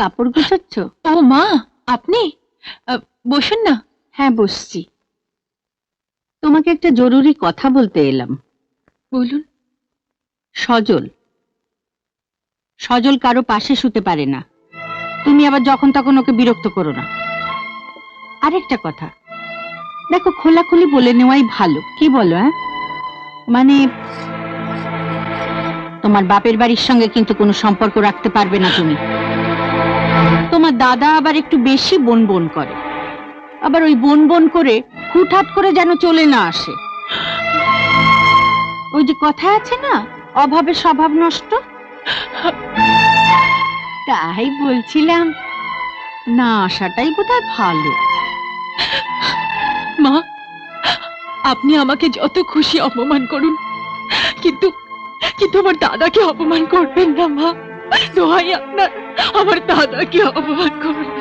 কাপড় গোছাচ্ছ? ও মা আপনি? বসুন না। হ্যাঁ বসছি। তোমাকে একটা জরুরি কথা বলতে এলাম। বলুন। সজল। সজল কারও পাশে শুতে পারে না। তুমি আবার যখন তখন ওকে বিরক্ত করো না। আরেকটা কথা। দেখো খোলাখুলি বলে নেওয়াই ভালো। কি বলো হ্যাঁ? মানে তোমার বাপের বাড়ির সঙ্গে কিন্তু কোনো সম্পর্ক রাখতে পারবে না তুমি। তোমার দাদা আবার একটু বেশি বন বন করে। আবার ওই বন বন করে হুটহাট করে যেন চলে না আসে। ওই যে কথা আছে না, অভাবে স্বভাব নষ্ট? তাই বলছিলাম, না আসাটাই বোধহয় ভালো। মা, আপনি আমাকে যত খুশি অপমান করুন, কিন্তু কিন্তু আমার দাদাকে অপমান করবেন না মা। দোহাই আপনার আমার দাদাকে অপমান করবেন